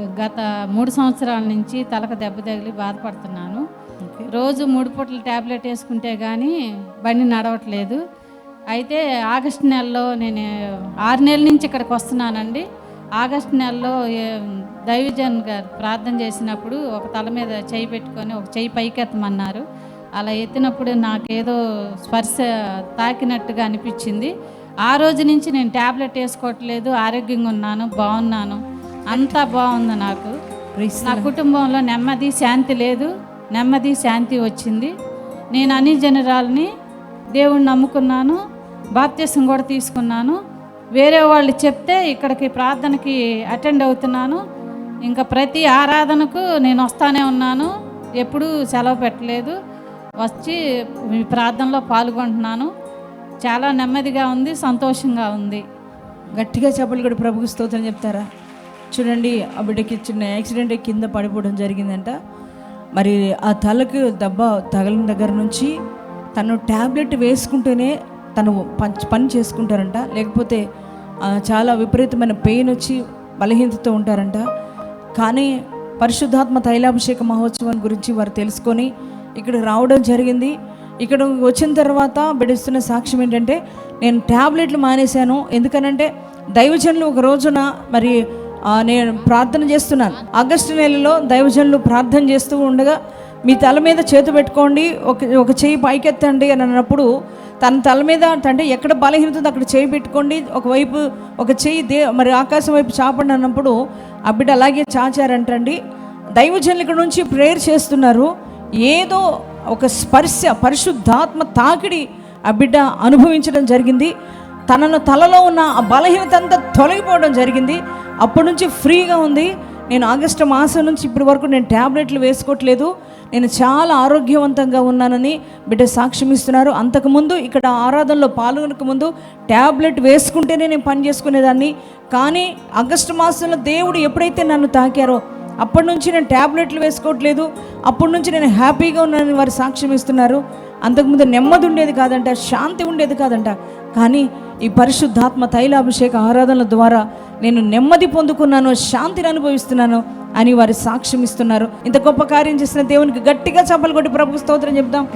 గత మూడు సంవత్సరాల నుంచి తలకు దెబ్బ తగిలి బాధపడుతున్నాను. రోజు మూడు పూటలు ట్యాబ్లెట్ వేసుకుంటే కానీ బండి నడవట్లేదు. అయితే ఆగస్టు నెలలో నేను ఆరు నెలల నుంచి ఇక్కడికి వస్తున్నానండి. ఆగస్టు నెలలో దైవజన్ గారు ప్రార్థన చేసినప్పుడు ఒక తల మీద చేయి పెట్టుకొని ఒక చేయి పైకెత్తమన్నారు అలా ఎత్తినప్పుడు నాకేదో స్పర్శ తాకినట్టుగా అనిపించింది. ఆ రోజు నుంచి నేను ట్యాబ్లెట్ వేసుకోవట్లేదు. ఆరోగ్యంగా ఉన్నాను. బాగున్నాను. అంతా బాగుంది నాకు. నా కుటుంబంలో నెమ్మది శాంతి లేదు. నెమ్మది శాంతి వచ్చింది. నేను అన్ని జనరాలని దేవుణ్ణి నమ్ముకున్నాను. బాప్త్యసం కూడా తీసుకున్నాను. వేరే వాళ్ళు చెప్తే ఇక్కడికి ప్రార్థనకి అటెండ్ అవుతున్నాను. ఇంకా ప్రతి ఆరాధనకు నేను వస్తానే ఉన్నాను. ఎప్పుడూ సెలవు పెట్టలేదు. వచ్చి మీ ప్రార్థనలో పాల్గొంటున్నాను. చాలా నెమ్మదిగా ఉంది సంతోషంగా ఉంది. గట్టిగా చెప్పలు కూడా ప్రభుకు స్తోత్రం చెప్తారా? చూడండి ఆ బిడ్డకి చిన్న యాక్సిడెంట్ కింద పడిపోవడం జరిగిందంట. మరి ఆ తలకు దెబ్బ తగలిన దగ్గర నుంచి తను ట్యాబ్లెట్ వేసుకుంటేనే తను పని పని చేసుకుంటారంట. లేకపోతే చాలా విపరీతమైన పెయిన్ వచ్చి బలహీనతతో ఉంటారంట. కానీ పరిశుద్ధాత్మ తైలాభిషేక మహోత్సవం గురించి వారు తెలుసుకొని ఇక్కడ రావడం జరిగింది. ఇక్కడ వచ్చిన తర్వాత బిడిస్తున్న సాక్ష్యం ఏంటంటే నేను ట్యాబ్లెట్లు మానేశాను. ఎందుకనంటే దైవజనులు ఒక రోజున మరి నేను ప్రార్థన చేస్తున్నాను. ఆగస్టు నెలలో దైవజనులు ప్రార్థన చేస్తూ ఉండగా మీ తల మీద చేతు పెట్టుకోండి ఒక ఒక చెయ్యి పైకెత్తండి అని అన్నప్పుడు తన తల మీద అంటే ఎక్కడ బలహీనత ఉందో అక్కడ చేయి పెట్టుకోండి ఒకవైపు ఒక చెయ్యి దే మరి ఆకాశం వైపు చాపండి అన్నప్పుడు ఆ బిడ్డ అలాగే చాచారంటండి. దైవజనులు ఇక్కడ నుంచి ప్రేయర్ చేస్తున్నారు. ఏదో ఒక స్పర్శ పరిశుద్ధాత్మ తాకిడి ఆ బిడ్డ అనుభవించడం జరిగింది. తనను తలలో ఉన్న ఆ బలహీనత అంతా తొలగిపోవడం జరిగింది. అప్పటి నుంచి ఫ్రీగా ఉంది. నేను ఆగస్టు మాసం నుంచి ఇప్పటి వరకు నేను ట్యాబ్లెట్లు వేసుకోవట్లేదు. నేను చాలా ఆరోగ్యవంతంగా ఉన్నానని బిడ్డ సాక్ష్యం ఇస్తున్నారు. అంతకుముందు ఇక్కడ ఆరాధనలో పాల్గొనక ముందు ట్యాబ్లెట్ వేసుకుంటేనే నేను పని చేసుకునేదాన్ని. కానీ ఆగస్టు మాసంలో దేవుడు ఎప్పుడైతే నన్ను తాకారో అప్పటి నుంచి నేను ట్యాబ్లెట్లు వేసుకోవట్లేదు. అప్పటి నుంచి నేను హ్యాపీగా ఉన్నానని వారు సాక్ష్యం ఇస్తున్నారు. అంతకుముందు నెమ్మది ఉండేది కాదంట శాంతి ఉండేది కాదంట. కానీ ఈ పరిశుద్ధాత్మ తైలాభిషేక ఆరాధనల ద్వారా నేను నెమ్మది పొందుకున్నాను శాంతిని అనుభవిస్తున్నాను అని వారు సాక్ష్యం ఇస్తున్నారు ఇంత గొప్ప కార్యం చేసిన దేవునికి గట్టిగా చప్పలు కొట్టి ప్రభు స్తోత్రం చెప్దాం.